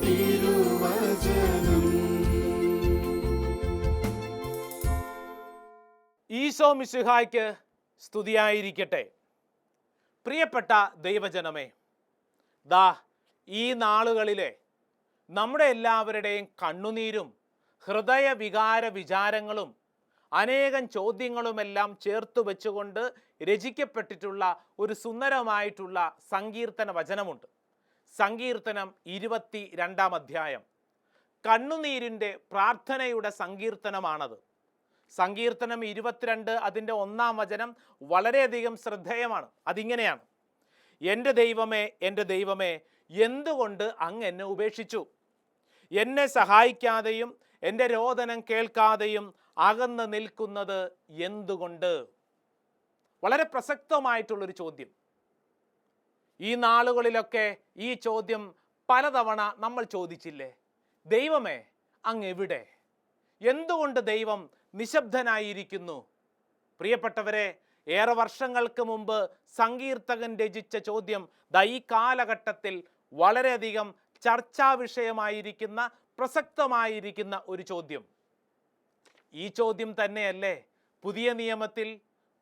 തിരുവചനം. ഈശോ മിശിഹായ്ക്ക് സ്തുതിയായിരിക്കട്ടെ. പ്രിയപ്പെട്ട ദൈവജനമേ ദാ ഈ നാളുകളിലെ നമ്മുടെ എല്ലാവരുടെയും കണ്ണുനീരും ഹൃദയ വികാര വിചാരങ്ങളും അനേകം ചോദ്യങ്ങളുമെല്ലാം ചേർത്ത് വെച്ചുകൊണ്ട് രചിക്കപ്പെട്ടിട്ടുള്ള ഒരു സുന്ദരമായിട്ടുള്ള സങ്കീർത്തന വചനമുണ്ട്. സങ്കീർത്തനം ഇരുപത്തി രണ്ടാം അധ്യായം. കണ്ണുനീരിന്റെ പ്രാർത്ഥനയുടെ സങ്കീർത്തനമാണത്. സങ്കീർത്തനം ഇരുപത്തിരണ്ട് അതിന്റെ ഒന്നാം വചനം വളരെയധികം ശ്രദ്ധേയമാണ്. അതിങ്ങനെയാണ്. എന്റെ ദൈവമേ എന്റെ ദൈവമേ എന്തുകൊണ്ട് അങ്ങ് എന്നെ ഉപേക്ഷിച്ചു? എന്നെ സഹായിക്കാതെയും എന്റെ രോദനം കേൾക്കാതെയും അകന്ന് നിൽക്കുന്നത് എന്തുകൊണ്ട്? വളരെ പ്രസക്തമായിട്ടുള്ളൊരു ചോദ്യം. ഈ നാളുകളിലൊക്കെ ഈ ചോദ്യം പലതവണ നമ്മൾ ചോദിച്ചില്ലേ? ദൈവമേ അങ്ങ് എവിടെ എന്തുകൊണ്ട് ദൈവം നിശബ്ദനായിരിക്കുന്നു? പ്രിയപ്പെട്ടവരെ ഏറെ വർഷങ്ങൾക്ക് മുമ്പ് സങ്കീർത്തകൻ രചിച്ച ചോദ്യം ദാ ഈ കാലഘട്ടത്തിൽ വളരെയധികം ചർച്ചാ വിഷയമായിരിക്കുന്ന പ്രസക്തമായിരിക്കുന്ന ഒരു ചോദ്യം. ഈ ചോദ്യം തന്നെയല്ലേ പുതിയ നിയമത്തിൽ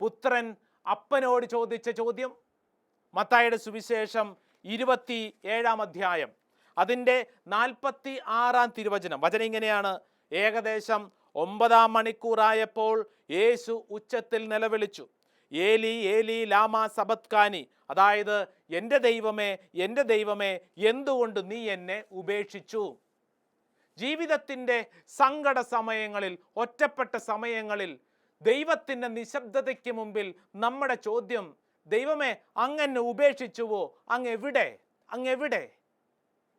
പുത്രൻ അപ്പനോട് ചോദിച്ച ചോദ്യം? മത്തായുടെ സുവിശേഷം ഇരുപത്തി ഏഴാം അധ്യായം. അതിന്റെ നാൽപ്പത്തി ആറാം തിരുവചനം. വചനം ഇങ്ങനെയാണ്. ഏകദേശം ഒമ്പതാം മണിക്കൂറായപ്പോൾ യേശു ഉച്ചത്തിൽ നിലവിളിച്ചു. ഏലി ഏലി ലാമ സബത്കാനി അതായത് എന്റെ ദൈവമേ എന്റെ ദൈവമേ എന്തുകൊണ്ട് നീ എന്നെ ഉപേക്ഷിച്ചു? ജീവിതത്തിന്റെ സങ്കട സമയങ്ങളിൽ ഒറ്റപ്പെട്ട സമയങ്ങളിൽ ദൈവത്തിന്റെ നിശബ്ദതയ്ക്ക് മുമ്പിൽ നമ്മുടെ ചോദ്യം ദൈവമേ അങ്ങെന്നെ ഉപേക്ഷിച്ചുവോ? അങ്ങെവിടെ എവിടെ? അങ്ങ് എവിടെ?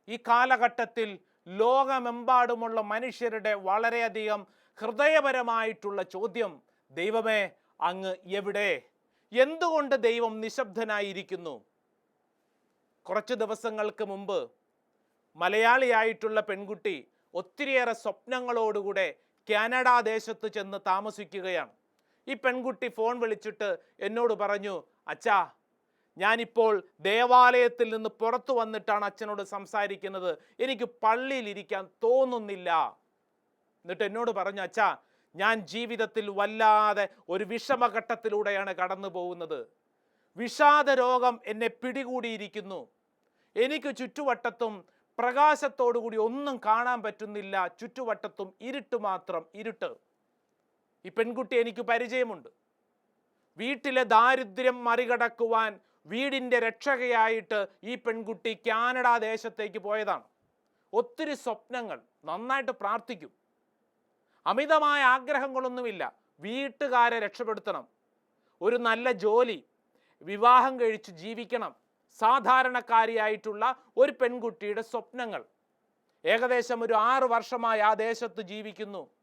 ഈ കാലഘട്ടത്തിൽ ലോകമെമ്പാടുമുള്ള മനുഷ്യരുടെ വളരെയധികം ഹൃദയപരമായിട്ടുള്ള ചോദ്യം ദൈവമേ അങ്ങ് എവിടെ? എന്തുകൊണ്ട് ദൈവം നിശബ്ദനായിരിക്കുന്നു? കുറച്ച് ദിവസങ്ങൾക്ക് മുമ്പ് മലയാളിയായിട്ടുള്ള പെൺകുട്ടി ഒത്തിരിയേറെ സ്വപ്നങ്ങളോടുകൂടെ കാനഡ ദേശത്ത് ചെന്ന് താമസിക്കുകയാണ്. ഈ പെൺകുട്ടി ഫോൺ വിളിച്ചിട്ട് എന്നോട് പറഞ്ഞു അച്ഛാ ഞാനിപ്പോൾ ദേവാലയത്തിൽ നിന്ന് പുറത്തു വന്നിട്ടാണ് അച്ഛനോട് സംസാരിക്കുന്നത്. എനിക്ക് പള്ളിയിൽ ഇരിക്കാൻ തോന്നുന്നില്ല. എന്നിട്ട് എന്നോട് പറഞ്ഞു അച്ഛാ ഞാൻ ജീവിതത്തിൽ വല്ലാതെ ഒരു വിഷമഘട്ടത്തിലൂടെയാണ് കടന്നു പോകുന്നത് വിഷാദ രോഗം എന്നെ പിടികൂടിയിരിക്കുന്നു. എനിക്ക് ചുറ്റുവട്ടത്തും പ്രകാശത്തോടുകൂടി ഒന്നും കാണാൻ പറ്റുന്നില്ല. ചുറ്റുവട്ടത്തും ഇരുട്ട് മാത്രം ഇരുട്ട്. ഈ പെൺകുട്ടി എനിക്ക് പരിചയമുണ്ട്. വീട്ടിലെ ദാരിദ്ര്യം മറികടക്കുവാൻ വീടിന്റെ രക്ഷകയായിട്ട് ഈ പെൺകുട്ടി കാനഡ ദേശത്തേക്ക് പോയതാണ്. ഒത്തിരി സ്വപ്നങ്ങൾ നന്നായിട്ട് പ്രാർത്ഥിക്കും. അമിതമായ ആഗ്രഹങ്ങളൊന്നുമില്ല. വീട്ടുകാരെ രക്ഷപ്പെടുത്തണം. ഒരു നല്ല ജോലി വിവാഹം കഴിച്ച് ജീവിക്കണം. സാധാരണക്കാരിയായിട്ടുള്ള ഒരു പെൺകുട്ടിയുടെ സ്വപ്നങ്ങൾ. ഏകദേശം ഒരു ആറ് വർഷമായി ആ ദേശത്ത് ജീവിക്കുന്നു.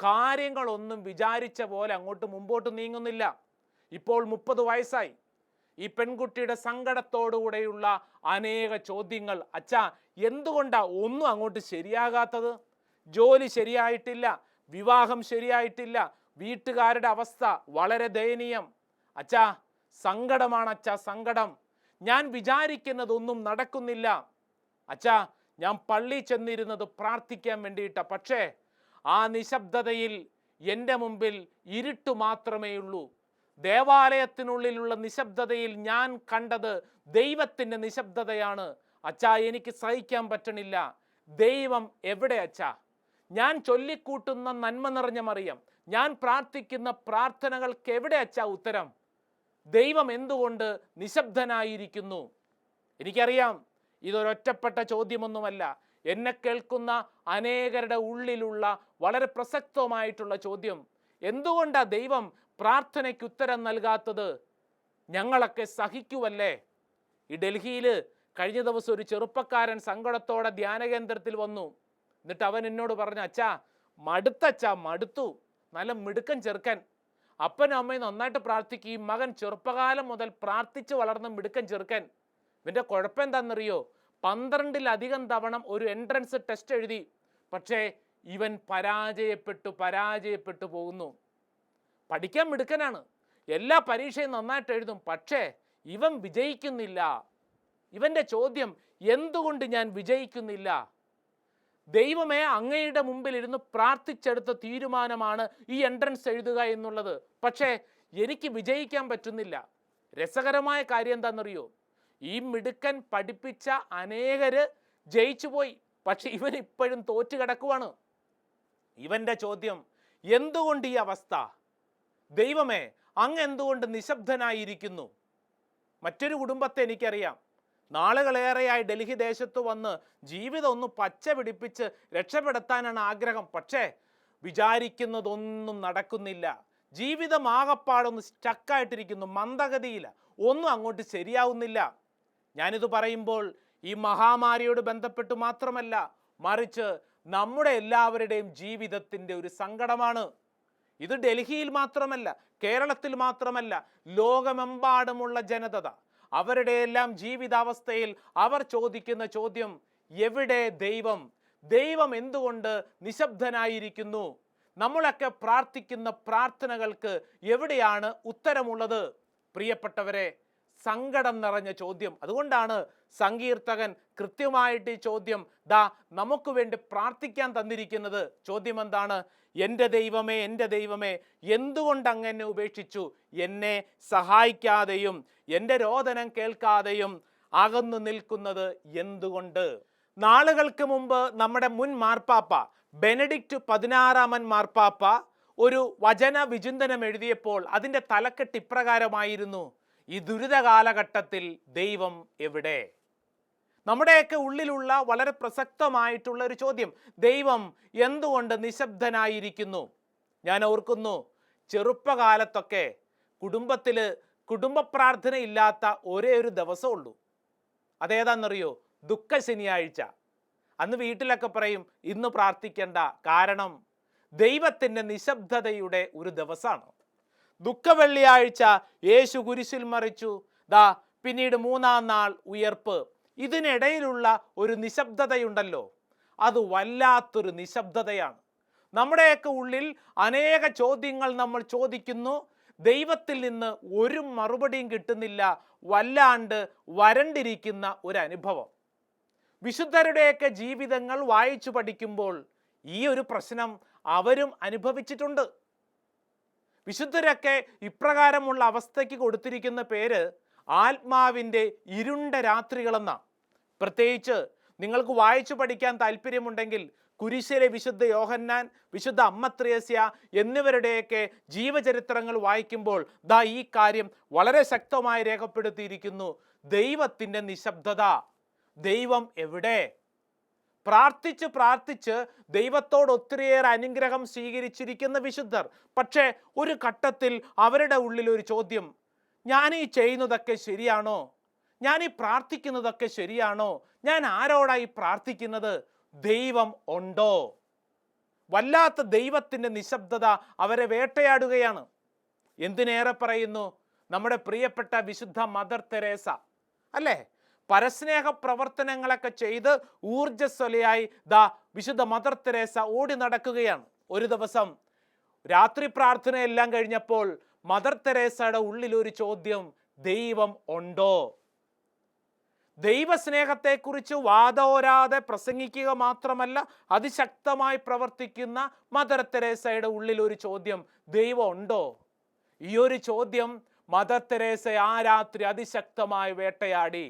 കാര്യങ്ങളൊന്നും വിചാരിച്ച പോലെ അങ്ങോട്ട് മുമ്പോട്ട് നീങ്ങുന്നില്ല. ഇപ്പോൾ മുപ്പത് വയസ്സായി. ഈ പെൺകുട്ടിയുടെ സങ്കടത്തോടുകൂടെയുള്ള അനേക ചോദ്യങ്ങൾ അച്ഛാ എന്തുകൊണ്ടാ ഒന്നും അങ്ങോട്ട് ശരിയാകാത്തത്? ജോലി ശരിയായിട്ടില്ല വിവാഹം ശരിയായിട്ടില്ല വീട്ടുകാരുടെ അവസ്ഥ വളരെ ദയനീയം. അച്ഛാ സങ്കടമാണ് അച്ഛാ സങ്കടം. ഞാൻ വിചാരിക്കുന്നതൊന്നും നടക്കുന്നില്ല. അച്ഛാ ഞാൻ പള്ളി ചെന്നിരുന്നത് പ്രാർത്ഥിക്കാൻ വേണ്ടിയിട്ടാ. പക്ഷേ ആ നിശബ്ദതയിൽ എന്റെ മുമ്പിൽ ഇരുട്ട് മാത്രമേ ഉള്ളൂ. ദേവാലയത്തിനുള്ളിലുള്ള നിശബ്ദതയിൽ ഞാൻ കണ്ടത് ദൈവത്തിന്റെ നിശബ്ദതയാണ്. അച്ഛാ എനിക്ക് സഹിക്കാൻ പറ്റണില്ല. ദൈവം എവിടെ അച്ഛാ? ഞാൻ ചൊല്ലിക്കൂട്ടുന്ന നന്മ നിറഞ്ഞ മറിയം. ഞാൻ പ്രാർത്ഥിക്കുന്ന പ്രാർത്ഥനകൾക്ക് എവിടെ അച്ഛാ ഉത്തരം? ദൈവം എന്തുകൊണ്ട് നിശബ്ദനായിരിക്കുന്നു? എനിക്കറിയാം ഇതൊരൊറ്റപ്പെട്ട ചോദ്യമൊന്നുമല്ല. എന്നെ കേൾക്കുന്ന അനേകരുടെ ഉള്ളിലുള്ള വളരെ പ്രസക്തമായിട്ടുള്ള ചോദ്യം എന്തുകൊണ്ടാണ് ദൈവം പ്രാർത്ഥനയ്ക്ക് ഉത്തരം നൽകാത്തത്? ഞങ്ങളൊക്കെ സഹിക്കുവല്ലേ? ഈ ഡൽഹിയിൽ കഴിഞ്ഞ ദിവസം ഒരു ചെറുപ്പക്കാരൻ സങ്കടത്തോടെ ധ്യാന കേന്ദ്രത്തിൽ വന്നു. എന്നിട്ട് അവൻ എന്നോട് പറഞ്ഞു അച്ഛാ മടുത്തച്ഛാ മടുത്തു. നല്ല മിടുക്കൻ ചെറുക്കൻ. അപ്പനും അമ്മയും നന്നായിട്ട് പ്രാർത്ഥിക്കുകയും മകൻ ചെറുപ്പകാലം മുതൽ പ്രാർത്ഥിച്ച് വളർന്ന മിടുക്കൻ ചെറുക്കൻ. ഇവന്റെ കുഴപ്പം എന്താണെന്നറിയോ? പന്ത്രണ്ടിലധികം തവണ ഒരു എൻട്രൻസ് ടെസ്റ്റ് എഴുതി. പക്ഷേ ഇവൻ പരാജയപ്പെട്ടു പരാജയപ്പെട്ടു പോകുന്നു. പഠിക്കാൻ മിടുക്കനാണ്. എല്ലാ പരീക്ഷയും നന്നായിട്ട് എഴുതും. പക്ഷേ ഇവൻ വിജയിക്കുന്നില്ല. ഇവന്റെ ചോദ്യം എന്തുകൊണ്ട് ഞാൻ വിജയിക്കുന്നില്ല? ദൈവമേ അങ്ങയുടെ മുമ്പിൽ ഇരുന്ന് പ്രാർത്ഥിച്ചെടുത്ത തീരുമാനമാണ് ഈ എൻട്രൻസ് എഴുതുക എന്നുള്ളത്. പക്ഷേ എനിക്ക് വിജയിക്കാൻ പറ്റുന്നില്ല. രസകരമായ കാര്യം എന്താണെന്നറിയോ? ഈ മിടുക്കൻ പഠിപ്പിച്ച അനേകര് ജയിച്ചു പോയി. പക്ഷെ ഇവൻ ഇപ്പോഴും തോറ്റു കിടക്കുവാണ്. ഇവന്റെ ചോദ്യം എന്തുകൊണ്ട് ഈ അവസ്ഥ? ദൈവമേ അങ്ങ് എന്തുകൊണ്ട് നിശബ്ദനായിരിക്കുന്നു? മറ്റൊരു കുടുംബത്തെ എനിക്കറിയാം. നാളുകളേറെയായി ഡൽഹി ദേശത്ത് വന്ന് ജീവിതം ഒന്ന് പച്ച പിടിപ്പിച്ച് രക്ഷപ്പെടുത്താനാണ് ആഗ്രഹം. പക്ഷേ വിചാരിക്കുന്നതൊന്നും നടക്കുന്നില്ല. ജീവിതം ആകപ്പാടൊന്ന് സ്റ്റക്കായിട്ടിരിക്കുന്നു മന്ദഗതിയില്ല. ഒന്നും അങ്ങോട്ട് ശരിയാവുന്നില്ല. ഞാനിത് പറയുമ്പോൾ ഈ മഹാമാരിയോട് ബന്ധപ്പെട്ട് മാത്രമല്ല മറിച്ച് നമ്മുടെ എല്ലാവരുടെയും ജീവിതത്തിന്റെ ഒരു സങ്കടമാണ്. ഇത് ഡൽഹിയിൽ മാത്രമല്ല കേരളത്തിൽ മാത്രമല്ല ലോകമെമ്പാടുമുള്ള ജനതത. അവരുടെ എല്ലാം ജീവിതാവസ്ഥയിൽ അവർ ചോദിക്കുന്ന ചോദ്യം എവിടെ ദൈവം? ദൈവം എന്തുകൊണ്ട് നിശബ്ദനായിരിക്കുന്നു? നമ്മളൊക്കെ പ്രാർത്ഥിക്കുന്ന പ്രാർത്ഥനകൾക്ക് എവിടെയാണ് ഉത്തരമുള്ളത്? പ്രിയപ്പെട്ടവരെ സങ്കടം നിറഞ്ഞ ചോദ്യം. അതുകൊണ്ടാണ് സങ്കീർത്തകൻ കൃത്യമായിട്ട് ഈ ചോദ്യം ദാ നമുക്ക് വേണ്ടി പ്രാർത്ഥിക്കാൻ തന്നിരിക്കുന്നത്. ചോദ്യം എന്താണ് എന്റെ ദൈവമേ എന്റെ ദൈവമേ എന്തുകൊണ്ട് അങ്ങനെ ഉപേക്ഷിച്ചു? എന്നെ സഹായിക്കാതെയും എന്റെ രോദനം കേൾക്കാതെയും അകന്നു നിൽക്കുന്നത് എന്തുകൊണ്ട്? നാളുകൾക്ക് മുമ്പ് നമ്മുടെ മുൻ മാർപ്പാപ്പ ബെനഡിക്റ്റ് പതിനാറാമൻ മാർപ്പാപ്പ ഒരു വചന വിചിന്തനം എഴുതിയപ്പോൾ അതിന്റെ തലക്കെട്ട് ഇപ്രകാരമായിരുന്നു. ഈ ദുരിത കാലഘട്ടത്തിൽ ദൈവം എവിടെ? നമ്മുടെയൊക്കെ ഉള്ളിലുള്ള വളരെ പ്രസക്തമായിട്ടുള്ള ഒരു ചോദ്യം ദൈവം എന്തുകൊണ്ട് നിശബ്ദനായിരിക്കുന്നു? ഞാൻ ഓർക്കുന്നു ചെറുപ്പകാലത്തൊക്കെ കുടുംബത്തിൽ കുടുംബ പ്രാർത്ഥനയില്ലാത്ത ഒരേ ഒരു ദിവസമുള്ളൂ അതേതാണെന്നറിയോ ദുഃഖ ശനിയാഴ്ച. അന്ന് വീട്ടിലൊക്കെ പറയും ഇന്ന് പ്രാർത്ഥിക്കേണ്ട. കാരണം ദൈവത്തിന്റെ നിശബ്ദതയുടെ ഒരു ദിവസമാണ് ദുഃഖ വെള്ളിയാഴ്ച യേശു കുരിശിൽ മറിച്ചു. ദാ പിന്നീട് മൂന്നാം നാൾ ഉയർപ്പ്. ഇതിനിടയിലുള്ള ഒരു നിശബ്ദതയുണ്ടല്ലോ. അത് വല്ലാത്തൊരു നിശബ്ദതയാണ്. നമ്മുടെയൊക്കെ ഉള്ളിൽ അനേക ചോദ്യങ്ങൾ നമ്മൾ ചോദിക്കുന്നു. ദൈവത്തിൽ നിന്ന് ഒരു മറുപടിയും കിട്ടുന്നില്ല. വല്ലാണ്ട് വരണ്ടിരിക്കുന്ന ഒരു അനുഭവം വിശുദ്ധരുടെയൊക്കെ ജീവിതങ്ങൾ വായിച്ചു പഠിക്കുമ്പോൾ ഈ ഒരു പ്രശ്നം അവരും അനുഭവിച്ചിട്ടുണ്ട്. വിശുദ്ധരൊക്കെ ഇപ്രകാരമുള്ള അവസ്ഥയ്ക്ക് കൊടുത്തിരിക്കുന്ന പേര് ആത്മാവിന്റെ ഇരുണ്ട രാത്രികളെന്ന. പ്രത്യേകിച്ച് നിങ്ങൾക്ക് വായിച്ചു പഠിക്കാൻ താല്പര്യമുണ്ടെങ്കിൽ കുരിശിലെ വിശുദ്ധ യോഹന്നാൻ വിശുദ്ധ അമ്മത്രേസ്യ എന്നിവരുടെയൊക്കെ ജീവചരിത്രങ്ങൾ വായിക്കുമ്പോൾ ദാ ഈ കാര്യം വളരെ ശക്തമായി രേഖപ്പെടുത്തിയിരിക്കുന്നു. ദൈവത്തിന്റെ നിശബ്ദത. ദൈവം എവിടെ? പ്രാർത്ഥിച്ച് പ്രാർത്ഥിച്ച് ദൈവത്തോട് ഒത്തിരിയേറെ അനുഗ്രഹം സ്വീകരിച്ചിരിക്കുന്ന വിശുദ്ധർ. പക്ഷേ ഒരു ഘട്ടത്തിൽ അവരുടെ ഉള്ളിൽ ഒരു ചോദ്യം. ഞാൻ ഈ ചെയ്യുന്നതൊക്കെ ശരിയാണോ? ഞാൻ ഈ പ്രാർത്ഥിക്കുന്നതൊക്കെ ശരിയാണോ? ഞാൻ ആരോടായി പ്രാർത്ഥിക്കുന്നത്? ദൈവം ഉണ്ടോ? വല്ലാത്ത ദൈവത്തിന്റെ നിശബ്ദത അവരെ വേട്ടയാടുകയാണ്. എന്തിനേറെ പറയുന്നു? നമ്മുടെ പ്രിയപ്പെട്ട വിശുദ്ധ മദർ തെരേസ. അല്ലേ? പരസ്നേഹ പ്രവർത്തനങ്ങളൊക്കെ ചെയ്ത് ഊർജസ്വലയായി ദ വിശുദ്ധ മദർ തെരേസ ഓടി നടക്കുകയാണ്. ഒരു ദിവസം രാത്രി പ്രാർത്ഥനയെല്ലാം കഴിഞ്ഞപ്പോൾ മദർ തെരേസയുടെ ഉള്ളിൽ ഒരു ചോദ്യം ദൈവം ഉണ്ടോ? ദൈവസ്നേഹത്തെക്കുറിച്ച് വാദോരാതെ പ്രസംഗിക്കുക മാത്രമല്ല അതിശക്തമായി പ്രവർത്തിക്കുന്ന മദർ തെരേസയുടെ ഉള്ളിൽ ഒരു ചോദ്യം ദൈവം ഉണ്ടോ? ഈ ഒരു ചോദ്യം മദർ തെരേസ ആ രാത്രി അതിശക്തമായി വേട്ടയാടി.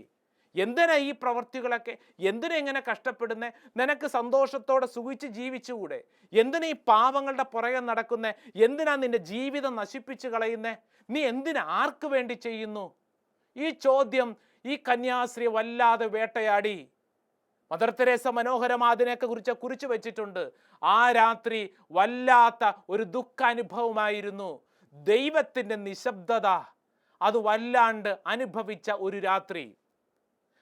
എന്തിനാ ഈ പ്രവൃത്തികളൊക്കെ? എന്തിനാ ഇങ്ങനെ കഷ്ടപ്പെടുന്നേ? നിനക്ക് സന്തോഷത്തോടെ സുഖിച്ച് ജീവിച്ചുകൂടെ? എന്തിനാ ഈ പാവങ്ങളുടെ പുറകെ നടക്കുന്നേ? എന്തിനാ നിന്റെ ജീവിതം നശിപ്പിച്ച് കളയുന്നേ? നീ എന്തിനാ ആർക്ക് വേണ്ടി ചെയ്യുന്നു? ഈ ചോദ്യം ഈ കന്യാസ്ത്രീ വല്ലാതെ വേട്ടയാടി. മദർ തെരേസ മനോഹരം അതിനെയൊക്കെ കുറിച്ച് കുറിച്ച് വെച്ചിട്ടുണ്ട്. ആ രാത്രി വല്ലാത്ത ഒരു ദുഃഖാനുഭവമായിരുന്നു. ദൈവത്തിന്റെ നിശബ്ദത. അത് വല്ലാണ്ട് അനുഭവിച്ച ഒരു രാത്രി.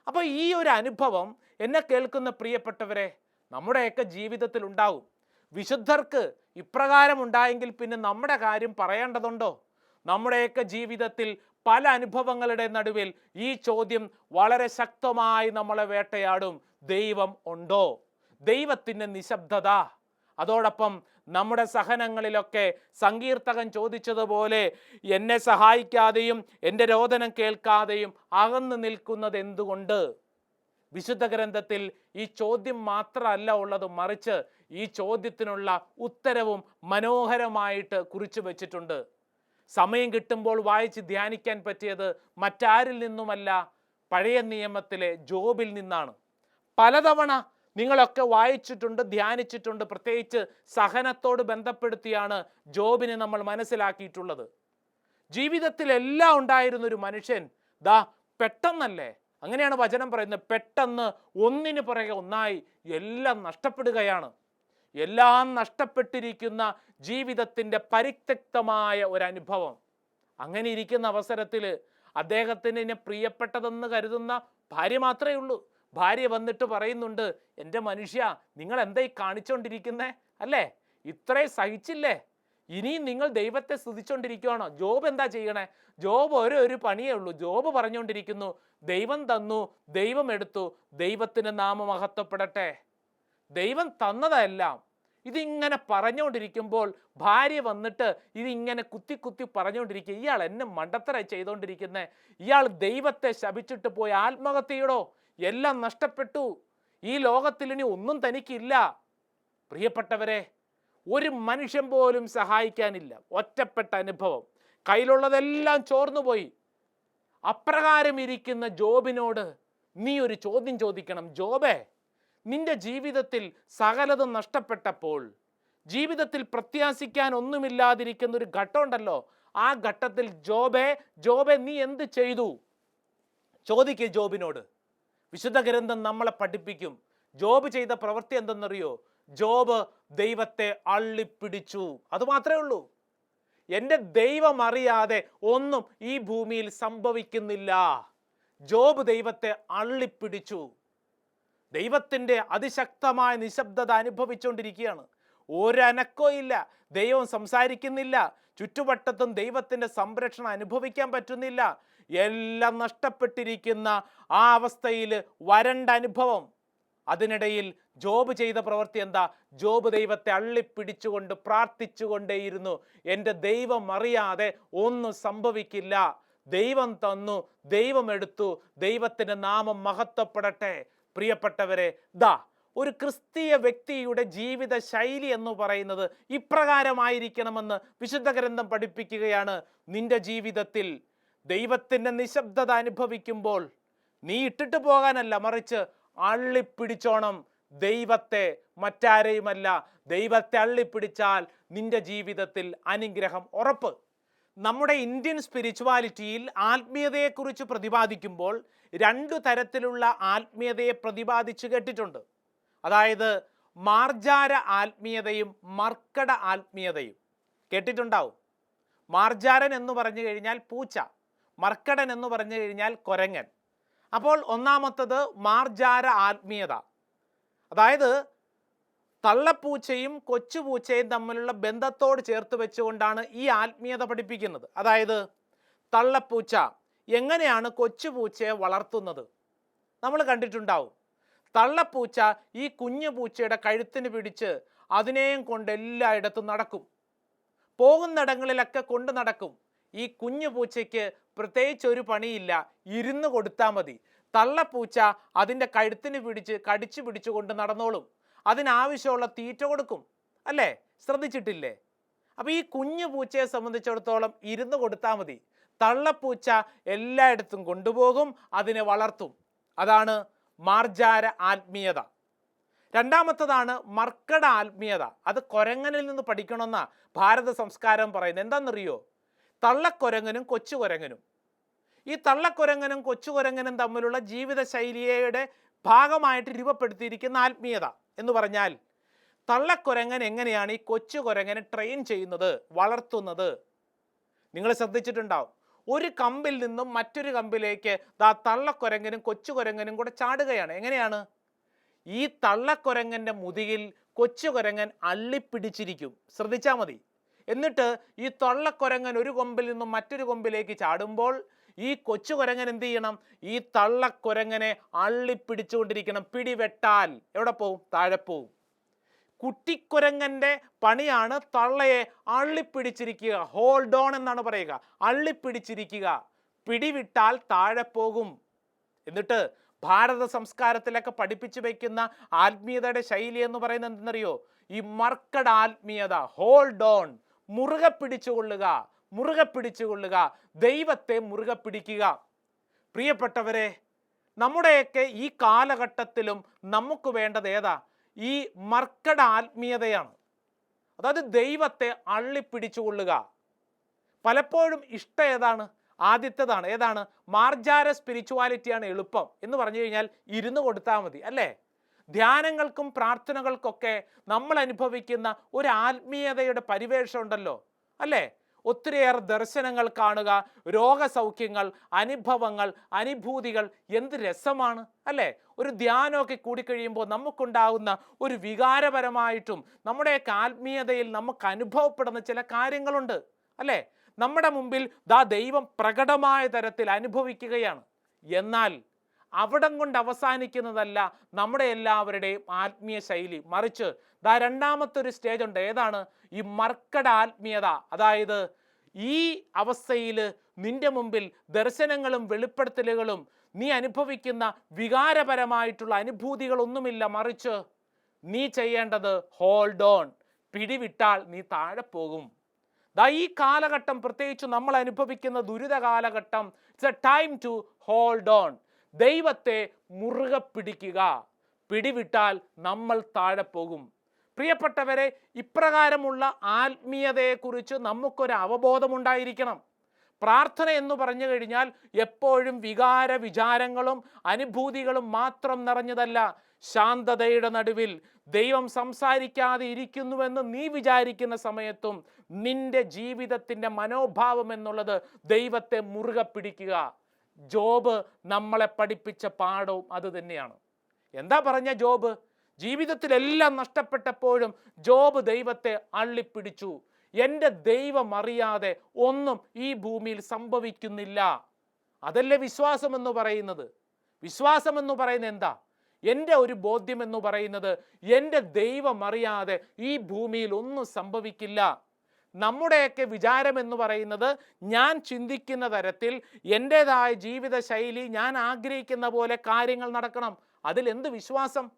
അപ്പോൾ ഈ ഒരു അനുഭവം എന്നെ കേൾക്കുന്ന പ്രിയപ്പെട്ടവരെ നമ്മുടെയൊക്കെ ജീവിതത്തിൽ ഉണ്ടാവും. വിശുദ്ധർക്ക് ഇപ്രകാരം ഉണ്ടായെങ്കിൽ പിന്നെ നമ്മുടെ കാര്യം പറയേണ്ടതുണ്ടോ? നമ്മുടെയൊക്കെ ജീവിതത്തിൽ പല അനുഭവങ്ങളുടെ നടുവിൽ ഈ ചോദ്യം വളരെ ശക്തമായി നമ്മളെ വേട്ടയാടും. ദൈവം ഉണ്ടോ? ദൈവത്തിന്റെ നിശബ്ദത. അതോടൊപ്പം നമ്മുടെ സഹനങ്ങളിലൊക്കെ സങ്കീർത്തകൻ ചോദിച്ചതുപോലെ എന്നെ സഹായിക്കാതെയും എന്റെ രോദനം കേൾക്കാതെയും അകന്നു നിൽക്കുന്നത് എന്തുകൊണ്ട്? വിശുദ്ധ ഗ്രന്ഥത്തിൽ ഈ ചോദ്യം മാത്രമല്ല ഉള്ളത് മറിച്ച് ഈ ചോദ്യത്തിനുള്ള ഉത്തരവും മനോഹരമായിട്ട് കുറിച്ചു വച്ചിട്ടുണ്ട്. സമയം കിട്ടുമ്പോൾ വായിച്ച് ധ്യാനിക്കാൻ പറ്റിയത് മറ്റാരിൽ നിന്നുമല്ല പഴയ നിയമത്തിലെ ജോബിൽ നിന്നാണ്. പലതവണ നിങ്ങളൊക്കെ വായിച്ചിട്ടുണ്ട് ധ്യാനിച്ചിട്ടുണ്ട് പ്രത്യേകിച്ച് സഹനത്തോട് ബന്ധപ്പെടുത്തിയാണ് ജോബിനെ നമ്മൾ മനസ്സിലാക്കിയിട്ടുള്ളത്. ജീവിതത്തിൽ എല്ലാം ഉണ്ടായിരുന്ന ഒരു മനുഷ്യൻ ദാ പെട്ടെന്നല്ലേ? അങ്ങനെയാണ് വചനം പറയുന്നത്. പെട്ടെന്ന് ഒന്നിനു പുറകെ ഒന്നായി എല്ലാം നഷ്ടപ്പെടുകയാണ്. എല്ലാം നഷ്ടപ്പെട്ടിരിക്കുന്ന ജീവിതത്തിന്റെ പരിത്യക്തമായ ഒരു അനുഭവം അങ്ങനെ ഇരിക്കുന്ന അവസരത്തിൽ അദ്ദേഹത്തിന് പ്രിയപ്പെട്ടതെന്ന് കരുതുന്ന ഭാര്യ മാത്രമേ ഉള്ളൂ. ഭാര്യ വന്നിട്ട് പറയുന്നുണ്ട് എന്റെ മനുഷ്യ നിങ്ങൾ എന്തായി കാണിച്ചുകൊണ്ടിരിക്കുന്നേ അല്ലേ? ഇത്രയും സഹിച്ചില്ലേ? ഇനിയും നിങ്ങൾ ദൈവത്തെ സ്തുതിച്ചുകൊണ്ടിരിക്കുകയാണോ ജോബ് എന്താ ചെയ്യണേ? ജോബ് ഓരോ ഒരു പണിയേ ഉള്ളൂ. ജോബ് പറഞ്ഞുകൊണ്ടിരിക്കുന്നു ദൈവം തന്നു ദൈവം എടുത്തു ദൈവത്തിന് നാമം മഹത്വപ്പെടട്ടെ ദൈവം തന്നതെല്ലാം. ഇതിങ്ങനെ പറഞ്ഞുകൊണ്ടിരിക്കുമ്പോൾ ഭാര്യ വന്നിട്ട് ഇതിങ്ങനെ കുത്തി കുത്തി പറഞ്ഞുകൊണ്ടിരിക്കുക ഇയാൾ എന്നെ മണ്ടത്തരായി ചെയ്തുകൊണ്ടിരിക്കുന്നത് ഇയാൾ ദൈവത്തെ ശപിച്ചിട്ട് പോയി ആത്മഹത്യയോടോ? എല്ലാം നഷ്ടപ്പെട്ടു. ഈ ലോകത്തിൽ ഇനി ഒന്നും തനിക്കില്ല. പ്രിയപ്പെട്ടവരെ ഒരു മനുഷ്യൻ പോലും സഹായിക്കാനില്ല. ഒറ്റപ്പെട്ട അനുഭവം. കയ്യിലുള്ളതെല്ലാം ചോർന്നുപോയി. അപ്രകാരം ഇരിക്കുന്ന ജോബിനോട് നീ ഒരു ചോദ്യം ചോദിക്കണം. ജോബേ നിന്റെ ജീവിതത്തിൽ സകലതും നഷ്ടപ്പെട്ടപ്പോൾ ജീവിതത്തിൽ പ്രത്യാശിക്കാൻ ഒന്നുമില്ലാതിരിക്കുന്ന ഒരു ഘട്ടമുണ്ടല്ലോ. ആ ഘട്ടത്തിൽ ജോബെ ജോബെ നീ എന്ത് ചെയ്തു? ചോദിക്കേ ജോബിനോട്. വിശുദ്ധ ഗ്രന്ഥം നമ്മളെ പഠിപ്പിക്കും. ജോബ് ചെയ്ത പ്രവൃത്തി എന്തെന്നറിയോ? ജോബ് ദൈവത്തെ അള്ളിപ്പിടിച്ചു. അത് മാത്രമേ ഉള്ളൂ. എന്റെ ദൈവം അറിയാതെ ഒന്നും ഈ ഭൂമിയിൽ സംഭവിക്കുന്നില്ല. ജോബ് ദൈവത്തെ അള്ളിപ്പിടിച്ചു. ദൈവത്തിന്റെ അതിശക്തമായ നിശബ്ദത അനുഭവിച്ചുകൊണ്ടിരിക്കുകയാണ്. ഒരനക്കോ ഇല്ല. ദൈവം സംസാരിക്കുന്നില്ല. ചുറ്റുവട്ടത്തും ദൈവത്തിന്റെ സംരക്ഷണം അനുഭവിക്കാൻ പറ്റുന്നില്ല. എല്ലാം നഷ്ടപ്പെട്ടിരിക്കുന്ന ആ അവസ്ഥയിൽ വരണ്ട അനുഭവം. അതിനിടയിൽ ജോബ് ചെയ്ത പ്രവൃത്തി എന്താ? ജോബ് ദൈവത്തെ അള്ളിപ്പിടിച്ചുകൊണ്ട് പ്രാർത്ഥിച്ചുകൊണ്ടേയിരുന്നു. എന്റെ ദൈവം അറിയാതെ ഒന്നും സംഭവിക്കില്ല. ദൈവം തന്നു ദൈവം എടുത്തു ദൈവത്തിന്റെ നാമം മഹത്വപ്പെടട്ടെ. പ്രിയപ്പെട്ടവരെ ദാ ഒരു ക്രിസ്തീയ വ്യക്തിയുടെ ജീവിത ശൈലി എന്ന് പറയുന്നത് ഇപ്രകാരമായിരിക്കണമെന്ന് വിശുദ്ധ ഗ്രന്ഥം പഠിപ്പിക്കുകയാണ്. നിന്റെ ജീവിതത്തിൽ ദൈവത്തിന്റെ നിശബ്ദത അനുഭവിക്കുമ്പോൾ നീ ഇട്ടിട്ട് പോകാനല്ല മറിച്ച് അള്ളിപ്പിടിച്ചോണം. ദൈവത്തെ മറ്റാരെയുമല്ല. ദൈവത്തെ അള്ളിപ്പിടിച്ചാൽ നിന്റെ ജീവിതത്തിൽ അനുഗ്രഹം ഉറപ്പ്. നമ്മുടെ ഇന്ത്യൻ സ്പിരിച്വാലിറ്റിയിൽ ആത്മീയതയെക്കുറിച്ച് പ്രതിപാദിക്കുമ്പോൾ രണ്ടു തരത്തിലുള്ള ആത്മീയതയെ പ്രതിപാദിച്ചു കേട്ടിട്ടുണ്ട്. അതായത് മാർജാര ആത്മീയതയും മർക്കട ആത്മീയതയും. കേട്ടിട്ടുണ്ടാവും. മാർജാരൻ എന്ന് പറഞ്ഞു കഴിഞ്ഞാൽ പൂച്ച. മർക്കടൻ എന്ന് പറഞ്ഞു കഴിഞ്ഞാൽ കൊരങ്ങൻ. അപ്പോൾ ഒന്നാമത്തത് മാർജാര ആത്മീയത. അതായത് തള്ളപ്പൂച്ചയും കൊച്ചുപൂച്ചയും തമ്മിലുള്ള ബന്ധത്തോട് ചേർത്ത് വെച്ചുകൊണ്ടാണ് ഈ ആത്മീയത പഠിപ്പിക്കുന്നത്. അതായത് തള്ളപ്പൂച്ച എങ്ങനെയാണ് കൊച്ചുപൂച്ചയെ വളർത്തുന്നത്? നമ്മൾ കണ്ടിട്ടുണ്ടാവും. തള്ളപ്പൂച്ച ഈ കുഞ്ഞു പൂച്ചയുടെ കഴുത്തിന് പിടിച്ച് അതിനെയും കൊണ്ട് എല്ലായിടത്തും നടക്കും. പോകുന്നിടങ്ങളിലൊക്കെ കൊണ്ട് നടക്കും. ഈ കുഞ്ഞു പൂച്ചയ്ക്ക് പ്രത്യേകിച്ച് ഒരു പണിയില്ല. ഇരുന്ന് കൊടുത്താൽ മതി. തള്ളപ്പൂച്ച അതിന്റെ കഴുത്തിന് പിടിച്ച് കടിച്ചു പിടിച്ചു കൊണ്ട് നടന്നോളും. അതിനാവശ്യമുള്ള തീറ്റ കൊടുക്കും. അല്ലേ? ശ്രദ്ധിച്ചിട്ടില്ലേ? അപ്പോൾ ഈ കുഞ്ഞു പൂച്ചയെ സംബന്ധിച്ചിടത്തോളം ഇരുന്ന് കൊടുത്താൽ മതി. തള്ളപ്പൂച്ച എല്ലായിടത്തും കൊണ്ടുപോകും അതിനെ വളർത്തും. അതാണ് മാർജാര ആത്മീയത. രണ്ടാമത്തതാണ് മർക്കട ആത്മീയത. അത് കൊരങ്ങനിൽ നിന്ന് പഠിക്കണമെന്ന ഭാരത സംസ്കാരം പറയുന്നത്. എന്താണെന്നറിയോ തള്ളക്കൊരങ്ങനും കൊച്ചുകൊരങ്ങനും. ഈ തള്ളക്കൊരങ്ങനും കൊച്ചുകൊരങ്ങനും തമ്മിലുള്ള ജീവിത ശൈലിയുടെ ഭാഗമായിട്ട് രൂപപ്പെടുത്തിയിരിക്കുന്ന ആത്മീയത എന്ന് പറഞ്ഞാൽ തള്ളക്കൊരങ്ങൻ എങ്ങനെയാണ് ഈ കൊച്ചു കൊരങ്ങനെ ട്രെയിൻ ചെയ്യുന്നത് വളർത്തുന്നത്? നിങ്ങൾ ശ്രദ്ധിച്ചിട്ടുണ്ടാവും. ഒരു കമ്പിൽ നിന്നും മറ്റൊരു കമ്പിലേക്ക് ദാ തള്ളക്കൊരങ്ങനും കൊച്ചുകൊരങ്ങനും കൂടെ ചാടുകയാണ്. എങ്ങനെയാണ്? ഈ തള്ളക്കൊരങ്ങന്റെ കൊച്ചു കൊച്ചുകൊരങ്ങൻ അള്ളിപ്പിടിച്ചിരിക്കും. ശ്രദ്ധിച്ചാൽ മതി. എന്നിട്ട് ഈ തള്ളക്കൊരങ്ങൻ ഒരു കൊമ്പിൽ നിന്നും മറ്റൊരു കൊമ്പിലേക്ക് ചാടുമ്പോൾ ഈ കൊച്ചുകൊരങ്ങൻ എന്ത് ചെയ്യണം? ഈ തള്ളക്കൊരങ്ങനെ അള്ളിപ്പിടിച്ചുകൊണ്ടിരിക്കണം. പിടിവെട്ടാൽ എവിടെ പോവും? താഴെ പോവും. കുട്ടിക്കുരങ്ങന്റെ പണിയാണ് തള്ളയെ അള്ളിപ്പിടിച്ചിരിക്കുക. ഹോൾഡ് ഓൺ എന്നാണ് പറയുക. അള്ളിപ്പിടിച്ചിരിക്കുക. പിടിവിട്ടാൽ താഴെ പോകും. എന്നിട്ട് ഭാരത സംസ്കാരത്തിലൊക്കെ പഠിപ്പിച്ചു വയ്ക്കുന്ന ആത്മീയതയുടെ ശൈലി എന്ന് പറയുന്നത് എന്തെന്നറിയോ? ഈ മർക്കട ആത്മീയത. ഹോൾഡ് ഓൺ മുറുകെ പിടിച്ചുകൊള്ളുക മുറുകെ പിടിച്ചുകൊള്ളുക ദൈവത്തെ മുറുകെ പിടിക്കുക. പ്രിയപ്പെട്ടവരെ നമ്മുടെയൊക്കെ ഈ കാലഘട്ടത്തിലും നമുക്ക് വേണ്ടത് ഏതാ? ഈ മർക്കട ആത്മീയതയാണ്. അതായത് ദൈവത്തെ അള്ളിപ്പിടിച്ചുകൊള്ളുക. പലപ്പോഴും ഇഷ്ടം ഏതാണ്? ആദ്യത്തേതാണ്. ഏതാണ്? മാർജാര സ്പിരിച്വാലിറ്റിയാണ് എളുപ്പം എന്ന് പറഞ്ഞു കഴിഞ്ഞാൽ ഇരുന്ന് കൊടുത്താൽ മതി അല്ലേ? ധ്യാനങ്ങൾക്കും പ്രാർത്ഥനകൾക്കൊക്കെ നമ്മൾ അനുഭവിക്കുന്ന ഒരു ആത്മീയതയുടെ പരിവേഷം ഉണ്ടല്ലോ അല്ലേ? ഒത്തിരിയേറെ ദർശനങ്ങൾ കാണുക രോഗസൗഖ്യങ്ങൾ അനുഭവങ്ങൾ അനുഭൂതികൾ എന്ത് രസമാണ് അല്ലേ? ഒരു ധ്യാനമൊക്കെ കൂടിക്കഴിയുമ്പോൾ നമുക്കുണ്ടാകുന്ന ഒരു വികാരപരമായിട്ടും നമ്മുടെയൊക്കെ ആത്മീയതയിൽ നമുക്ക് അനുഭവപ്പെടുന്ന ചില കാര്യങ്ങളുണ്ട് അല്ലേ? നമ്മുടെ മുമ്പിൽ ദാ ദൈവം പ്രകടമായ തരത്തിൽ അനുഭവിക്കുകയാണ്. എന്നാൽ അവിടം കൊണ്ട് അവസാനിക്കുന്നതല്ല നമ്മുടെ എല്ലാവരുടെയും ആത്മീയ ശൈലി. മറിച്ച് ദാ രണ്ടാമത്തെ ഒരു സ്റ്റേജ് ഉണ്ട്. ഏതാണ്? ഈ മർക്കട ആത്മീയത. അതായത് ഈ അവസ്ഥയിൽ നിന്റെ മുമ്പിൽ ദർശനങ്ങളും വെളിപ്പെടുത്തലുകളും നീ അനുഭവിക്കുന്ന വികാരപരമായിട്ടുള്ള അനുഭൂതികളൊന്നുമില്ല. മറിച്ച് നീ ചെയ്യേണ്ടത് ഹോൾഡ് ഓൺ പിടിവിട്ടാൽ നീ താഴെ പോകും. ദാ ഈ കാലഘട്ടം പ്രത്യേകിച്ച് നമ്മൾ അനുഭവിക്കുന്ന ദുരിത കാലഘട്ടം it's a time to hold on ദൈവത്തെ മുറുകെ പിടിക്കുക. പിടിവിട്ടാൽ നമ്മൾ താഴെ പോകും. പ്രിയപ്പെട്ടവരെ ഇപ്രകാരമുള്ള ആത്മീയതയെക്കുറിച്ച് നമുക്കൊരു അവബോധമുണ്ടായിരിക്കണം. പ്രാർത്ഥന എന്ന് പറഞ്ഞു കഴിഞ്ഞാൽ എപ്പോഴും വികാര വിചാരങ്ങളും അനുഭൂതികളും മാത്രം നിറഞ്ഞതല്ല. ശാന്തതയുടെ നടുവിൽ ദൈവം സംസാരിക്കാതെ ഇരിക്കുന്നുവെന്ന് നീ വിചാരിക്കുന്ന സമയത്തും നിന്റെ ജീവിതത്തിന്റെ മനോഭാവം എന്നുള്ളത് ദൈവത്തെ മുറുകെ പിടിക്കുക. ജോബ് നമ്മളെ പഠിപ്പിച്ച പാഠവും അത് തന്നെയാണ്. എന്താ പറഞ്ഞ ജോബ്? ജീവിതത്തിലെല്ലാം നഷ്ടപ്പെട്ടപ്പോഴും ജോബ് ദൈവത്തെ അള്ളിപ്പിടിച്ചു. എന്റെ ദൈവം അറിയാതെ ഒന്നും ഈ ഭൂമിയിൽ സംഭവിക്കുന്നില്ല. അതല്ലേ വിശ്വാസം എന്ന് പറയുന്നത്? വിശ്വാസം എന്ന് പറയുന്നത് എന്താ? എന്റെ ഒരു ബോധ്യം എന്ന് പറയുന്നത് എന്റെ ദൈവം അറിയാതെ ഈ ഭൂമിയിൽ ഒന്നും സംഭവിക്കില്ല. നമ്മുടെയൊക്കെ വിചാരം എന്ന് പറയുന്നത് ഞാൻ ചിന്തിക്കുന്ന തരത്തിൽ എന്റെതായ ജീവിത ശൈലി ഞാൻ ആഗ്രഹിക്കുന്ന പോലെ കാര്യങ്ങൾ നടക്കണം. അതിൽ എന്ത് വിശ്വാസം?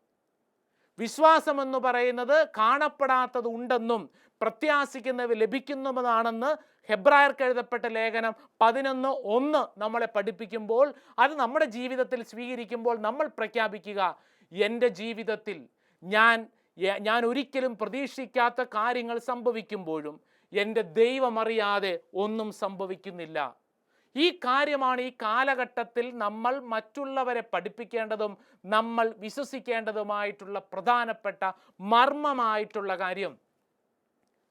വിശ്വാസം എന്ന് പറയുന്നത് കാണപ്പെടാത്തത് ഉണ്ടെന്നും പ്രത്യാശിക്കുന്നവ ലഭിക്കുന്നതാണെന്ന് ഹെബ്രായർക്ക് എഴുതപ്പെട്ട ലേഖനം പതിനൊന്ന് ഒന്ന് നമ്മളെ പഠിപ്പിക്കുമ്പോൾ അത് നമ്മുടെ ജീവിതത്തിൽ സ്വീകരിക്കുമ്പോൾ നമ്മൾ പ്രഖ്യാപിക്കുക എന്റെ ജീവിതത്തിൽ ഞാൻ ഞാൻ ഒരിക്കലും പ്രതീക്ഷിക്കാത്ത കാര്യങ്ങൾ സംഭവിക്കുമ്പോഴും എന്റെ ദൈവമറിയാതെ ഒന്നും സംഭവിക്കുന്നില്ല. ഈ കാര്യമാണ് ഈ കാലഘട്ടത്തിൽ നമ്മൾ മറ്റുള്ളവരെ പഠിപ്പിക്കേണ്ടതും നമ്മൾ വിശ്വസിക്കേണ്ടതുമായിട്ടുള്ള പ്രധാനപ്പെട്ട മർമ്മമായിട്ടുള്ള കാര്യം.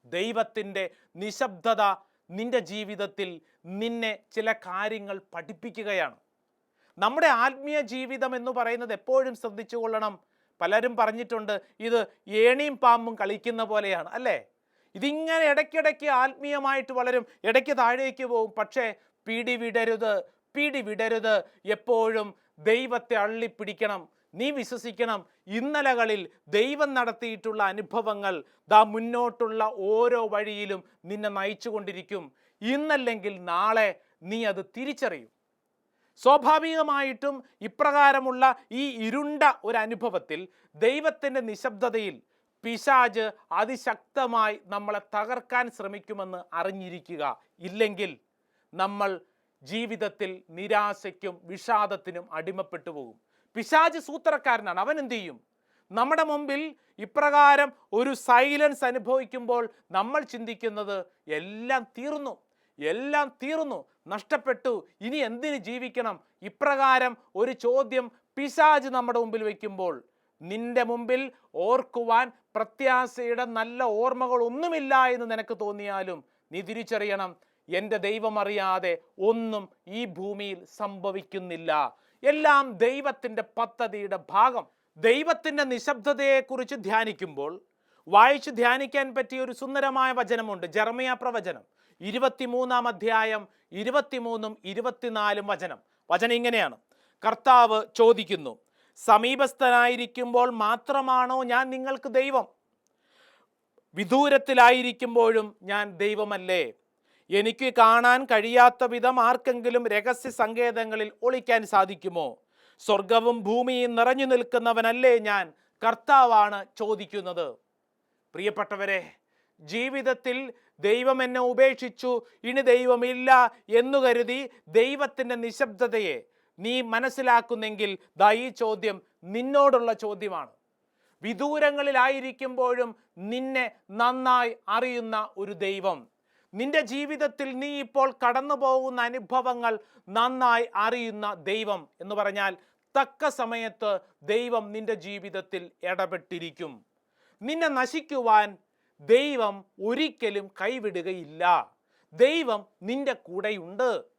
ദൈവത്തിന്റെ നിശബ്ദത നിന്റെ ജീവിതത്തിൽ നിന്നെ ചില കാര്യങ്ങൾ പഠിപ്പിക്കുകയാണ്. നമ്മുടെ ആത്മീയ ജീവിതം എന്ന് പറയുന്നത് എപ്പോഴും ശ്രദ്ധിച്ചു കൊള്ളണം പലരും പറഞ്ഞിട്ടുണ്ട് ഇത് ഏണിയും പാമ്പും കളിക്കുന്ന പോലെയാണ് അല്ലേ? ഇതിങ്ങനെ ഇടയ്ക്കിടയ്ക്ക് ആത്മീയമായിട്ട് വളരും. ഇടയ്ക്ക് താഴേക്ക് പോകും. പക്ഷേ പിടി വിടരുത് പിടി വിടരുത് എപ്പോഴും ദൈവത്തെ അള്ളിപ്പിടിക്കണം. നീ വിശ്വസിക്കണം. ഇന്നലകളിൽ ദൈവം നടത്തിയിട്ടുള്ള അനുഭവങ്ങൾ ദാ മുന്നോട്ടുള്ള ഓരോ വഴിയിലും നിന്നെ നയിച്ചുകൊണ്ടിരിക്കും. ഇന്നല്ലെങ്കിൽ നാളെ നീ അത് തിരിച്ചറിയും. സ്വാഭാവികമായിട്ടും ഇപ്രകാരമുള്ള ഈ ഇരുണ്ട ഒരു അനുഭവത്തിൽ ദൈവത്തിന്റെ നിശബ്ദതയിൽ പിശാജ് അതിശക്തമായി നമ്മളെ തകർക്കാൻ ശ്രമിക്കുമെന്ന് അറിഞ്ഞിരിക്കുക. ഇല്ലെങ്കിൽ നമ്മൾ ജീവിതത്തിൽ നിരാശയ്ക്കും വിഷാദത്തിനും അടിമപ്പെട്ടു പോകും. പിശാജ് സൂത്രക്കാരനാണ്. അവൻ എന്ത് ചെയ്യും? നമ്മുടെ മുമ്പിൽ ഇപ്രകാരം ഒരു സൈലൻസ് അനുഭവിക്കുമ്പോൾ നമ്മൾ ചിന്തിക്കുന്നത് എല്ലാം തീർന്നു എല്ലാം തീർന്നു നഷ്ടപ്പെട്ടു. ഇനി എന്തിന് ജീവിക്കണം? ഇപ്രകാരം ഒരു ചോദ്യം പിശാജ് നമ്മുടെ മുമ്പിൽ വയ്ക്കുമ്പോൾ നിന്റെ മുമ്പിൽ ഓർക്കുവാൻ പ്രത്യാശയുടെ നല്ല ഓർമ്മകൾ ഒന്നുമില്ല എന്ന് നിനക്ക് തോന്നിയാലും നീ തിരിച്ചറിയണം എന്റെ ദൈവമറിയാതെ ഒന്നും ഈ ഭൂമിയിൽ സംഭവിക്കുന്നില്ല. എല്ലാം ദൈവത്തിന്റെ പദ്ധതിയുടെ ഭാഗം. ദൈവത്തിന്റെ നിശബ്ദതയെക്കുറിച്ച് ധ്യാനിക്കുമ്പോൾ വായിച്ച് ധ്യാനിക്കാൻ പറ്റിയ ഒരു സുന്ദരമായ വചനമുണ്ട്. ജർമിയ പ്രവചനം. ഇരുപത്തിമൂന്നാം അധ്യായം ഇരുപത്തിമൂന്നും ഇരുപത്തിനാലും വചനം. വചനം ഇങ്ങനെയാണ്. കർത്താവ് ചോദിക്കുന്നു സമീപസ്ഥനായിരിക്കുമ്പോൾ മാത്രമാണോ ഞാൻ നിങ്ങൾക്ക് ദൈവം? വിദൂരത്തിലായിരിക്കുമ്പോഴും ഞാൻ ദൈവമല്ലേ? എനിക്ക് കാണാൻ കഴിയാത്ത വിധം ആർക്കെങ്കിലും രഹസ്യ സങ്കേതങ്ങളിൽ ഒളിക്കാൻ സാധിക്കുമോ? സ്വർഗവും ഭൂമിയും നിറഞ്ഞു നിൽക്കുന്നവനല്ലേ ഞാൻ? കർത്താവാണ് ചോദിക്കുന്നത്. പ്രിയപ്പെട്ടവരെ ജീവിതത്തിൽ ദൈവം എന്നെ ഉപേക്ഷിച്ചു ഇനി ദൈവമില്ല എന്നു കരുതി ദൈവത്തിന്റെ നിശബ്ദതയെ നീ മനസ്സിലാക്കുന്നെങ്കിൽ ദാ ഈ ചോദ്യം നിന്നോടുള്ള ചോദ്യമാണ്. വിദൂരങ്ങളിലായിരിക്കുമ്പോഴും നിന്നെ നന്നായി അറിയുന്ന ഒരു ദൈവം. നിന്റെ ജീവിതത്തിൽ നീ ഇപ്പോൾ കടന്നു പോകുന്ന അനുഭവങ്ങൾ നന്നായി അറിയുന്ന ദൈവം എന്ന് പറഞ്ഞാൽ തക്ക സമയത്ത് ദൈവം നിന്റെ ജീവിതത്തിൽ ഇടപെട്ടിരിക്കും. നിന്നെ നശിക്കുവാൻ ദൈവം ഒരിക്കലും കൈവിടുകയില്ല. ദൈവം നിന്റെ കൂടെയുണ്ട്.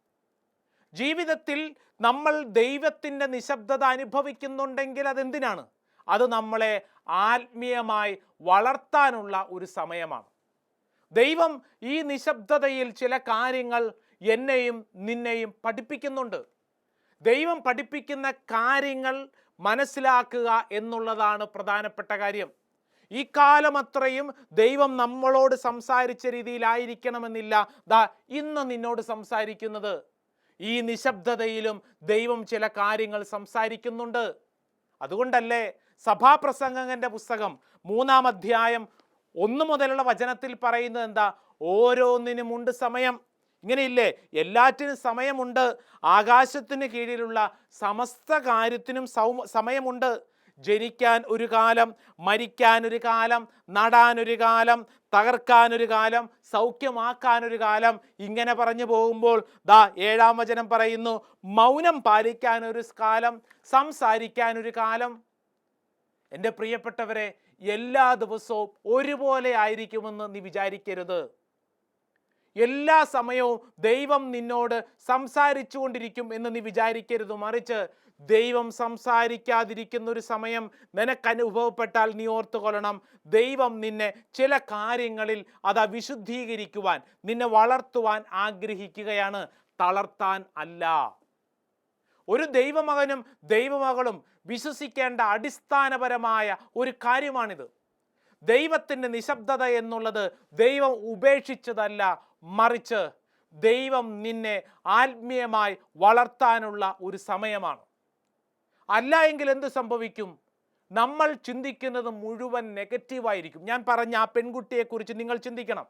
ജീവിതത്തിൽ നമ്മൾ ദൈവത്തിന്റെ നിശബ്ദത അനുഭവിക്കുന്നുണ്ടെങ്കിൽ അതെന്തിനാണ്? അത് നമ്മളെ ആത്മീയമായി വളർത്താനുള്ള ഒരു സമയമാണ്. ദൈവം ഈ നിശബ്ദതയിൽ ചില കാര്യങ്ങൾ എന്നെയും നിന്നെയും പഠിപ്പിക്കുന്നുണ്ട്. ദൈവം പഠിപ്പിക്കുന്ന കാര്യങ്ങൾ മനസ്സിലാക്കുക എന്നുള്ളതാണ് പ്രധാനപ്പെട്ട കാര്യം. ഈ കാലം അത്രയും ദൈവം നമ്മളോട് സംസാരിച്ച രീതിയിലായിരിക്കണമെന്നില്ല. ദാ ഇന്ന് നിന്നോട് സംസാരിക്കുന്നത് ഈ നിശബ്ദതയിലും ദൈവം ചില കാര്യങ്ങൾ സംസാരിക്കുന്നുണ്ട്. അതുകൊണ്ടല്ലേ സഭാപ്രസംഗകന്റെ പുസ്തകം മൂന്നാം അധ്യായം ഒന്ന് മുതലുള്ള വചനത്തിൽ പറയുന്നത് എന്താ? ഓരോന്നിനും ഉണ്ട് സമയം. ഇങ്ങനെയില്ലേ? എല്ലാറ്റിനും സമയമുണ്ട്. ആകാശത്തിന് കീഴിലുള്ള സമസ്ത കാര്യത്തിനും സൗ സമയമുണ്ട്. ജനിക്കാൻ ഒരു കാലം മരിക്കാൻ ഒരു കാലം നടാൻ ഒരു കാലം തകർക്കാൻ ഒരു കാലം സൗഖ്യമാക്കാൻ ഒരു കാലം ഇങ്ങനെ പറഞ്ഞു പോകുമ്പോൾ ദാ ഏഴാം വചനം പറയുന്നു മൗനം പാലിക്കാൻ ഒരു കാലം സംസാരിക്കാൻ ഒരു കാലം. എന്റെ പ്രിയപ്പെട്ടവരെ എല്ലാ ദിവസവും ഒരുപോലെ ആയിരിക്കുമെന്ന് നീ വിചാരിക്കരുത്. എല്ലാ സമയവും ദൈവം നിന്നോട് സംസാരിച്ചു കൊണ്ടിരിക്കും എന്ന് നീ വിചാരിക്കരുത്. മറിച്ച് ദൈവം സംസാരിക്കാതിരിക്കുന്ന ഒരു സമയം നിനക്ക് അനുഭവപ്പെട്ടാൽ നീ ഓർത്തുകൊള്ളണം. ദൈവം നിന്നെ ചില കാര്യങ്ങളിൽ അത് വിശുദ്ധീകരിക്കുവാൻ നിന്നെ വളർത്തുവാൻ ആഗ്രഹിക്കുകയാണ്. തളർത്താൻ അല്ല. ഒരു ദൈവമകനും ദൈവമകളും വിശ്വസിക്കേണ്ട അടിസ്ഥാനപരമായ ഒരു കാര്യമാണിത്. ദൈവത്തിന്റെ നിശബ്ദത എന്നുള്ളത് ദൈവം ഉപേക്ഷിച്ചതല്ല മറിച്ച് ദൈവം നിന്നെ ആത്മീയമായി വളർത്താനുള്ള ഒരു സമയമാണ്. അല്ല എങ്കിൽ എന്ത് സംഭവിക്കും? നമ്മൾ ചിന്തിക്കുന്നത് മുഴുവൻ നെഗറ്റീവായിരിക്കും ഞാൻ പറഞ്ഞ ആ പെൺകുട്ടിയെക്കുറിച്ച് നിങ്ങൾ ചിന്തിക്കണം.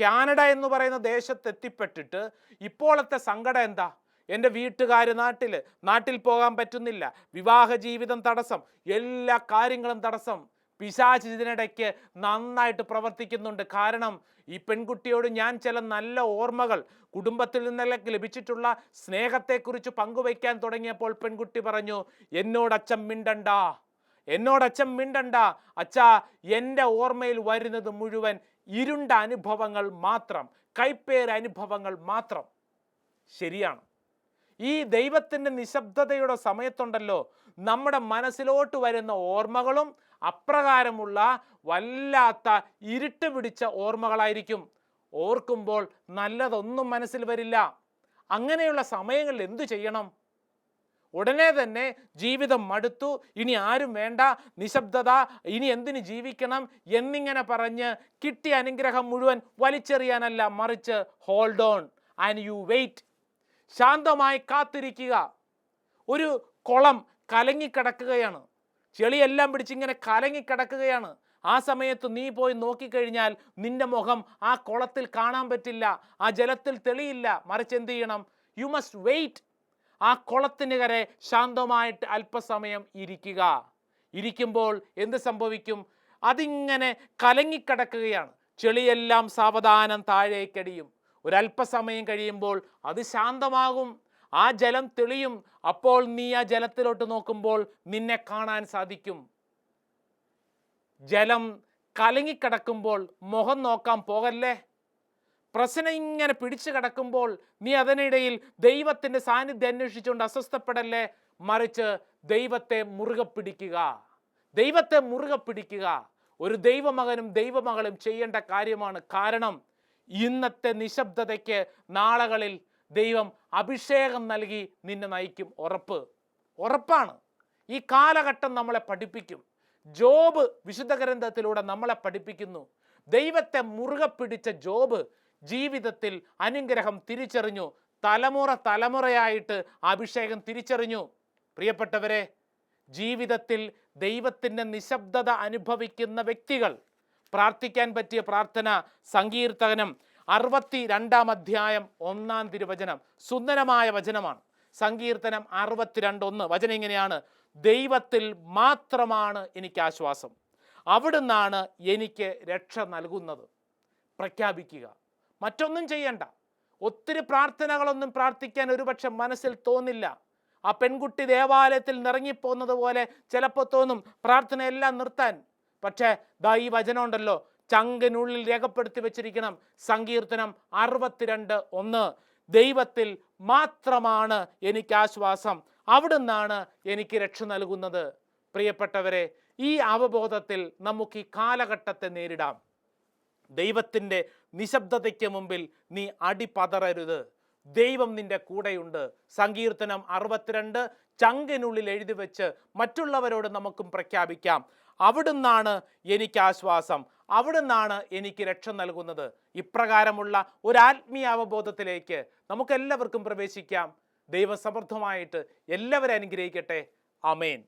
കാനഡ എന്ന് പറയുന്ന ദേശത്ത് എത്തിപ്പെട്ടിട്ട് ഇപ്പോഴത്തെ സങ്കടം എന്താ? എന്റെ വീട്ടുകാർ നാട്ടിൽ നാട്ടിൽ പോകാൻ പറ്റുന്നില്ല. വിവാഹ ജീവിതം തടസ്സം എല്ലാ കാര്യങ്ങളും തടസ്സം. പിശാച് ഇതിനിടയ്ക്ക് നന്നായിട്ട് പ്രവർത്തിക്കുന്നുണ്ട്. കാരണം ഈ പെൺകുട്ടിയോട് ഞാൻ ചില നല്ല ഓർമ്മകൾ കുടുംബത്തിൽ നിന്നൊക്കെ ലഭിച്ചിട്ടുള്ള സ്നേഹത്തെക്കുറിച്ച് പങ്കുവയ്ക്കാൻ തുടങ്ങിയപ്പോൾ പെൺകുട്ടി പറഞ്ഞു എന്നോട് അച്ഛൻ മിണ്ടണ്ട. എന്നോട് അച്ഛൻ മിണ്ടണ്ട. അച്ഛാ എന്റെ ഓർമ്മയിൽ വരുന്നത് മുഴുവൻ ഇരുണ്ട അനുഭവങ്ങൾ മാത്രം കൈപ്പേര് അനുഭവങ്ങൾ മാത്രം. ശരിയാണ്. ഈ ദൈവത്തിന്റെ നിശബ്ദതയുടെ സമയത്തുണ്ടല്ലോ നമ്മുടെ മനസ്സിലോട്ട് വരുന്ന ഓർമ്മകളും അപ്രകാരമുള്ള വല്ലാത്ത ഇരുട്ട് പിടിച്ച ഓർമ്മകളായിരിക്കും. ഓർക്കുമ്പോൾ നല്ലതൊന്നും മനസ്സിൽ വരില്ല. അങ്ങനെയുള്ള സമയങ്ങളിൽ എന്തു ചെയ്യണം? ഉടനെ തന്നെ ജീവിതം മടുത്തു. ഇനി ആരും വേണ്ട. നിശബ്ദത. ഇനി എന്തിനു ജീവിക്കണം? എന്നിങ്ങനെ പറഞ്ഞ് കിട്ടിയ അനുഗ്രഹം മുഴുവൻ വലിച്ചെറിയാനല്ല മറിച്ച് hold on and you wait ശാന്തമായി കാത്തിരിക്കുക. ഒരു കുളം കലങ്ങിക്കിടക്കുകയാണ്. ചെളിയെല്ലാം പിടിച്ചിങ്ങനെ കലങ്ങിക്കിടക്കുകയാണ്. ആ സമയത്ത് നീ പോയി നോക്കിക്കഴിഞ്ഞാൽ നിന്റെ മുഖം ആ കുളത്തിൽ കാണാൻ പറ്റില്ല ആ ജലത്തിൽ തെളിയില്ല. മറിച്ച് എന്ത് ചെയ്യണം? യു മസ്റ്റ് വെയിറ്റ് ആ കുളത്തിന് കരെ ശാന്തമായിട്ട് അല്പസമയം ഇരിക്കുക. ഇരിക്കുമ്പോൾ എന്ത് സംഭവിക്കും? അതിങ്ങനെ കലങ്ങിക്കിടക്കുകയാണ്. ചെളിയെല്ലാം സാവധാനം താഴേക്കടിയും ഒരല്പസമയം കഴിയുമ്പോൾ അത് ശാന്തമാകും. ആ ജലം തെളിയും. അപ്പോൾ നീ ആ ജലത്തിലോട്ട് നോക്കുമ്പോൾ നിന്നെ കാണാൻ സാധിക്കും. ജലം കലങ്ങിക്കിടക്കുമ്പോൾ മുഖം നോക്കാൻ പോകല്ലേ? പ്രശ്നം ഇങ്ങനെ പിടിച്ചു കിടക്കുമ്പോൾ നീ അതിനിടയിൽ ദൈവത്തിന്റെ സാന്നിധ്യം അന്വേഷിച്ചുകൊണ്ട് അസ്വസ്ഥപ്പെടല്ലേ? മറിച്ച് ദൈവത്തെ മുറുകെ പിടിക്കുക. ദൈവത്തെ മുറുകെ പിടിക്കുക. ഒരു ദൈവമകനും ദൈവമകളും ചെയ്യേണ്ട കാര്യമാണ്. കാരണം ഇന്നത്തെ നിശബ്ദതയ്ക്ക് നാളകളിൽ ദൈവം അഭിഷേകം നൽകി നിന്നെ നയിക്കും. ഉറപ്പ്. ഉറപ്പാണ്. ഈ കാലഘട്ടം നമ്മളെ പഠിപ്പിക്കും. ജോബ് വിശുദ്ധ ഗ്രന്ഥത്തിലൂടെ നമ്മളെ പഠിപ്പിക്കുന്നു. ദൈവത്തെ മുറുകെ പിടിച്ച ജോബ് ജീവിതത്തിൽ അനുഗ്രഹം തിരിച്ചറിഞ്ഞു. തലമുറ തലമുറയായിട്ട് അഭിഷേകം തിരിച്ചറിഞ്ഞു. പ്രിയപ്പെട്ടവരെ ജീവിതത്തിൽ ദൈവത്തിന്റെ നിശബ്ദത അനുഭവിക്കുന്ന വ്യക്തികൾ. പ്രാർത്ഥിക്കാൻ പറ്റിയ പ്രാർത്ഥന സങ്കീർത്തകനം അറുപത്തി രണ്ടാം അധ്യായം ഒന്നാം തിരുവചനം സുന്ദരമായ വചനമാണ്. സങ്കീർത്തനം അറുപത്തിരണ്ട് ഒന്ന്. വചനം ഇങ്ങനെയാണ്. ദൈവത്തിൽ മാത്രമാണ് എനിക്ക് ആശ്വാസം. അവിടുന്നാണ് എനിക്ക് രക്ഷ നൽകുന്നത്. പ്രഖ്യാപിക്കുക. മറ്റൊന്നും ചെയ്യണ്ട. ഒത്തിരി പ്രാർത്ഥനകളൊന്നും പ്രാർത്ഥിക്കാൻ ഒരുപക്ഷെ മനസ്സിൽ തോന്നില്ല. ആ പെൺകുട്ടി ദേവാലയത്തിൽ നിറങ്ങിപ്പോകുന്നത് പോലെ ചിലപ്പോൾ തോന്നും പ്രാർത്ഥനയെല്ലാം നിർത്താൻ. പക്ഷേ ദാ ഈ വചനം ഉണ്ടല്ലോ. ചങ്കിനുള്ളിൽ രേഖപ്പെടുത്തി വെച്ചിരിക്കണം. സങ്കീർത്തനം അറുപത്തിരണ്ട് ഒന്ന്. ദൈവത്തിൽ മാത്രമാണ് എനിക്ക് ആശ്വാസം. അവിടുന്നാണ് എനിക്ക് രക്ഷ നൽകുന്നത്. പ്രിയപ്പെട്ടവരെ ഈ അവബോധത്തിൽ നമുക്ക് ഈ കാലഘട്ടത്തെ നേരിടാം. ദൈവത്തിന്റെ നിശബ്ദതയ്ക്ക് മുമ്പിൽ നീ അടിപതറരുത്. ദൈവം നിന്റെ കൂടെയുണ്ട്. സങ്കീർത്തനം അറുപത്തിരണ്ട്. ചങ്കിനുള്ളിൽ എഴുതി വെച്ച് മറ്റുള്ളവരോട് നമുക്കും പ്രഖ്യാപിക്കാം. അവിടുന്നാണ് എനിക്ക് ആശ്വാസം. അവിടുന്നാണ് എനിക്ക് രക്ഷ നൽകുന്നത്. ഇപ്രകാരമുള്ള ഒരു ആത്മീയ അവബോധത്തിലേക്ക് നമുക്കെല്ലാവർക്കും പ്രവേശിക്കാം. ദൈവസമൃദ്ധമായിട്ട് എല്ലാവരും അനുഗ്രഹിക്കട്ടെ. അമേൻ